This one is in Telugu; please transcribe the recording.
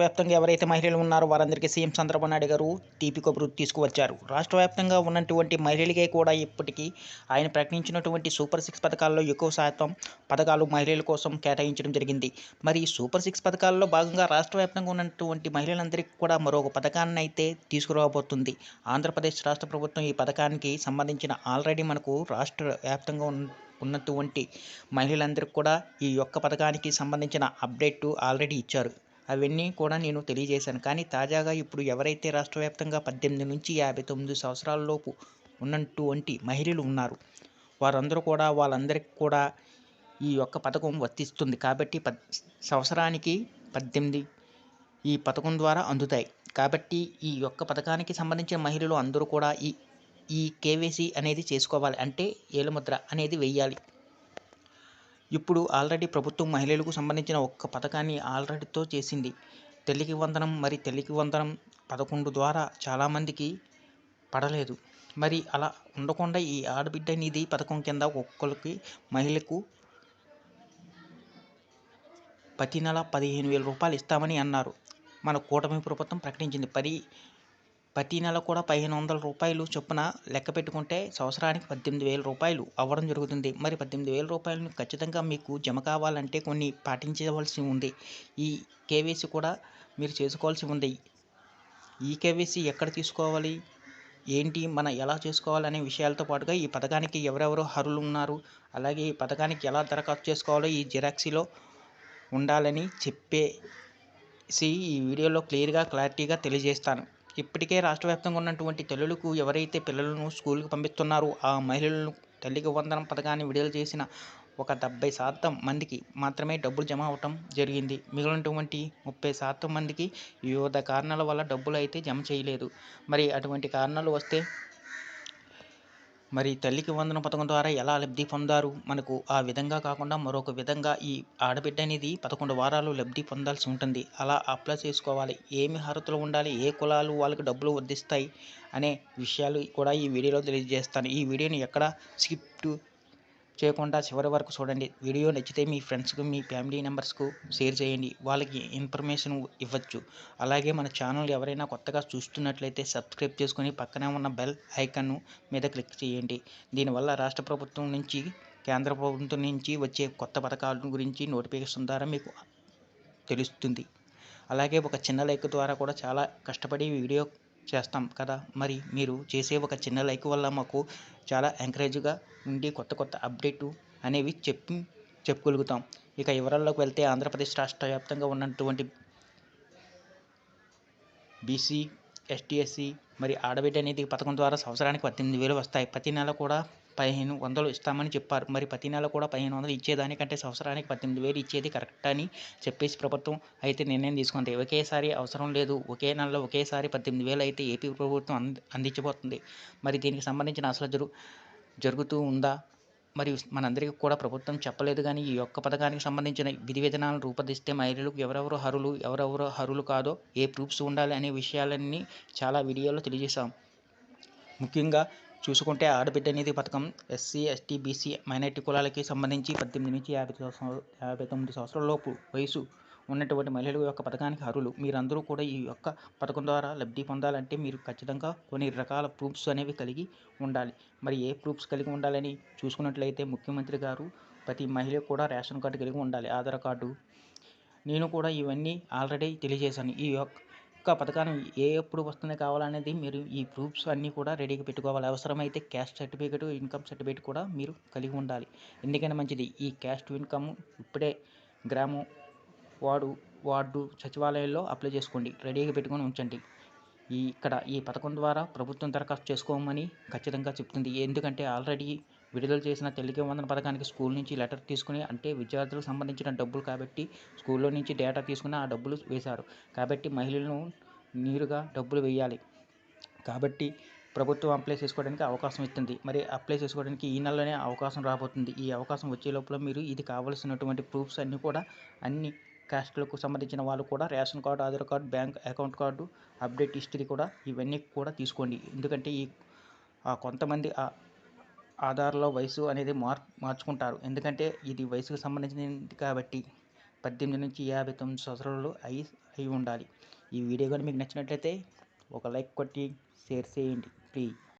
వ్యాప్తంగా ఎవరైతే మహిళలు ఉన్నారో వారందరికీ సీఎం చంద్రబాబు నాయుడు గారు తీపి కబురు తీసుకువచ్చారు. రాష్ట్ర వ్యాప్తంగా ఉన్నటువంటి మహిళలకే కూడా ఇప్పటికీ ఆయన ప్రకటించినటువంటి సూపర్ సిక్స్ పథకాల్లో ఎక్కువ శాతం పథకాలు మహిళల కోసం కేటాయించడం జరిగింది. మరి సూపర్ సిక్స్ పథకాల్లో భాగంగా రాష్ట్ర వ్యాప్తంగా ఉన్నటువంటి మహిళలందరికీ కూడా మరొక పథకాన్ని అయితే తీసుకురాబోతుంది. ఆంధ్రప్రదేశ్ రాష్ట్ర ప్రభుత్వం ఈ పథకానికి సంబంధించిన ఆల్రెడీ మనకు రాష్ట్ర వ్యాప్తంగా ఉన్నటువంటి మహిళలందరికీ కూడా ఈ యొక్క పథకానికి సంబంధించిన అప్డేట్ ఆల్రెడీ ఇచ్చారు. అవన్నీ కూడా నేను తెలియజేశాను. కానీ తాజాగా ఇప్పుడు ఎవరైతే రాష్ట్ర వ్యాప్తంగా పద్దెనిమిది నుంచి యాభై తొమ్మిది సంవత్సరాలలోపు ఉన్నటువంటి మహిళలు ఉన్నారు వారందరూ కూడా వాళ్ళందరికీ కూడా ఈ యొక్క పథకం వర్తిస్తుంది. కాబట్టి పద్ సంవత్సరానికి పద్దెనిమిది ఈ పథకం ద్వారా అందుతాయి. కాబట్టి ఈ యొక్క పథకానికి సంబంధించిన మహిళలు అందరూ కూడా ఈ ఈ కేవైసీ అనేది చేసుకోవాలి. అంటే ఏలుముద్ర అనేది వెయ్యాలి ఇప్పుడు ఆల్రెడీ ప్రభుత్వం మహిళలకు సంబంధించిన ఒక్క పథకాన్ని ఆల్రెడీతో చేసింది. తల్లికి వందనం మరి తల్లికి వందనం పదకొండు ద్వారా చాలామందికి పడలేదు. మరి అలా ఉండకుండా ఈ ఆడబిడ్డ నిధి పథకం కింద ఒక్కొక్కరికి మహిళకు ప్రతి నెల పదిహేను వేల రూపాయలు ఇస్తామని అన్నారు. మన కూటమి ప్రభుత్వం ప్రకటించింది. పది ప్రతి నెల కూడా పదిహేను వందల రూపాయలు చొప్పున లెక్క పెట్టుకుంటే సంవత్సరానికి పద్దెనిమిది వేల రూపాయలు అవ్వడం జరుగుతుంది. మరి పద్దెనిమిది వేల రూపాయలను ఖచ్చితంగా మీకు జమ కావాలంటే కొన్ని పాటించవలసి ఉంది. ఈ కేవైసీ కూడా మీరు చేసుకోవాల్సి ఉంది. ఈ కేవైసీ ఎక్కడ తీసుకోవాలి? ఏంటి? మనం ఎలా చేసుకోవాలనే విషయాలతో పాటుగా ఈ పథకానికి ఎవరెవరు అర్హులు ఉన్నారు? అలాగే ఈ పథకానికి ఎలా దరఖాస్తు చేసుకోవాలో ఈ జిరాక్సీలో ఉండాలని చెప్పేసి ఈ వీడియోలో క్లియర్గా క్లారిటీగా తెలియజేస్తాను. ఇప్పటికే రాష్ట్ర వ్యాప్తంగా ఉన్నటువంటి తల్లులకు ఎవరైతే పిల్లలను స్కూల్కి పంపిస్తున్నారో ఆ మహిళలను తల్లికి వందనం పథకాన్ని విడుదల చేసిన ఒక డెబ్బై శాతం మందికి మాత్రమే డబ్బులు జమ అవటం జరిగింది. మిగిలినటువంటి ముప్పై శాతం మందికి వివిధ కారణాల వల్ల డబ్బులు అయితే జమ చేయలేదు. మరి అటువంటి కారణాలు వస్తే మరి తల్లికి వందన పథకం ద్వారా ఎలా లబ్ధి పొందారు? మనకు ఆ విధంగా కాకుండా మరొక విధంగా ఈ ఆడబిడ్డ అనేది పదకొండు వారాలు లబ్ధి పొందాల్సి ఉంటుంది. అలా అప్లై చేసుకోవాలి. ఏమి అర్హతలు ఉండాలి? ఏ కులాలు వాళ్ళకి డబ్బులు వర్ధిస్తాయి అనే విషయాలు కూడా ఈ వీడియోలో తెలియజేస్తాను. ఈ వీడియోని ఎక్కడ స్కిప్ చేయకుండా చివరి వరకు చూడండి. వీడియో నచ్చితే మీ ఫ్రెండ్స్కు మీ ఫ్యామిలీ మెంబర్స్కు షేర్ చేయండి. వాళ్ళకి ఇన్ఫర్మేషన్ ఇవ్వచ్చు. అలాగే మన ఛానల్ ఎవరైనా కొత్తగా చూస్తున్నట్లయితే సబ్స్క్రైబ్ చేసుకొని పక్కనే ఉన్న బెల్ ఐకాన్ను మీద క్లిక్ చేయండి. దీనివల్ల రాష్ట్ర ప్రభుత్వం నుంచి కేంద్ర ప్రభుత్వం నుంచి వచ్చే కొత్త పథకాల గురించి నోటిఫికేషన్ ద్వారా మీకు తెలుస్తుంది. అలాగే ఒక చిన్న లైక్ ద్వారా కూడా చాలా కష్టపడి వీడియో చేస్తాం కదా. మరి మీరు చేసే ఒక చిన్న లైక్ వల్ల మాకు చాలా ఎంకరేజ్గా ఉండి కొత్త కొత్త అప్డేటు అనేవి చెప్పి చెప్పగలుగుతాం. ఇక వివరాల్లోకి వెళ్తే ఆంధ్రప్రదేశ్ రాష్ట్ర వ్యాప్తంగా ఉన్నటువంటి బీసీ ఎస్టీ ఎస్సీ మరి ఆడబిడ్డ అనేది పథకం ద్వారా సంవత్సరానికి పద్దెనిమిది వేలు వస్తాయి. ప్రతి నెల కూడా పదిహేను వందలు ఇస్తామని చెప్పారు. మరి ప్రతి నెల కూడా పదిహేను వందలు ఇచ్చేదానికంటే సంవత్సరానికి పద్దెనిమిది వేలు ఇచ్చేది కరెక్ట్ అని చెప్పేసి ప్రభుత్వం అయితే నిర్ణయం తీసుకుంది. ఒకేసారి అవసరం లేదు. ఒకే నెలలో ఒకేసారి పద్దెనిమిది వేలు అయితే ఏపీ ప్రభుత్వం అంది అందించబోతుంది. మరి దీనికి సంబంధించిన అసలు జరు జరుగుతూ ఉందా? మరి మనందరికీ కూడా ప్రభుత్వం చెప్పలేదు కానీ ఈ యొక్క పథకానికి సంబంధించిన విధి విధానాలను రూపొందిస్తే మహిళలకు ఎవరెవరు హరులు ఎవరెవరు హరులు కాదో ఏ ప్రూఫ్స్ ఉండాలి అనే విషయాలన్నీ చాలా వీడియోలో తెలియజేశాం. ముఖ్యంగా చూసుకుంటే ఆడబిడ్డ అనేది పథకం ఎస్సీ ఎస్టీ బీసీ మైనార్టీ కులాలకి సంబంధించి పద్దెనిమిది నుంచి యాభై సంవత్సరాలు యాభై తొమ్మిది సంవత్సరాలలోపు వయసు ఉన్నటువంటి మహిళల యొక్క పథకానికి అర్హులు. మీరందరూ కూడా ఈ యొక్క పథకం ద్వారా లబ్ధి పొందాలంటే మీరు ఖచ్చితంగా కొన్ని రకాల ప్రూఫ్స్ అనేవి కలిగి ఉండాలి. మరి ఏ ప్రూఫ్స్ కలిగి ఉండాలని చూసుకున్నట్లయితే ముఖ్యమంత్రి గారు ప్రతి మహిళ కూడా రేషన్ కార్డు కలిగి ఉండాలి. ఆధార్ కార్డు నేను కూడా ఇవన్నీ ఆల్రెడీ తెలియజేశాను. ఈ యొక్క పథకాన్ని ఏ ఎప్పుడు వస్తుంది కావాలనేది మీరు ఈ ప్రూఫ్స్ అన్నీ కూడా రెడీగా పెట్టుకోవాలి. అవసరమైతే క్యాస్ట్ సర్టిఫికేట్ ఇన్కమ్ సర్టిఫికేట్ కూడా మీరు కలిగి ఉండాలి. ఎందుకైనా మంచిది. ఈ క్యాస్ట్ ఇన్కమ్ ఇప్పుడే గ్రామం వార్డు వార్డు సచివాలయంలో అప్లై చేసుకోండి. రెడీగా పెట్టుకొని ఉంచండి. ఈ ఇక్కడ ఈ పథకం ద్వారా ప్రభుత్వం దరఖాస్తు చేసుకోమని ఖచ్చితంగా చెప్తుంది. ఎందుకంటే ఆల్రెడీ విడుదల చేసిన తల్లికి వందన పథకానికి స్కూల్ నుంచి లెటర్ తీసుకుని అంటే విద్యార్థులకు సంబంధించిన డబ్బులు కాబట్టి స్కూల్లో నుంచి డేటా తీసుకుని ఆ డబ్బులు వేశారు. కాబట్టి మహిళలను నేరుగా డబ్బులు వేయాలి కాబట్టి ప్రభుత్వం అప్లై చేసుకోవడానికి అవకాశం ఇస్తుంది. మరి అప్లై చేసుకోవడానికి ఈ నెలలోనే అవకాశం రాబోతుంది. ఈ అవకాశం వచ్చే లోపల మీరు ఇది కావలసినటువంటి ప్రూఫ్స్ అన్నీ కూడా అన్ని క్యాస్ట్లకు సంబంధించిన వాళ్ళు కూడా ration card Aadhaar card bank account card update history కూడా ఇవన్నీ కూడా తీసుకోండి. ఎందుకంటే ఈ కొంతమంది ఆధార్లో వయసు అనేది మార్ మార్చుకుంటారు. ఎందుకంటే ఇది వయసుకు సంబంధించినది కాబట్టి పద్దెనిమిది నుంచి యాభై తొమ్మిది సంవత్సరాలు అయి అయి ఉండాలి. ఈ వీడియో కానీ మీకు నచ్చినట్లయితే ఒక లైక్ కొట్టి షేర్ చేయండి ప్లీజ్.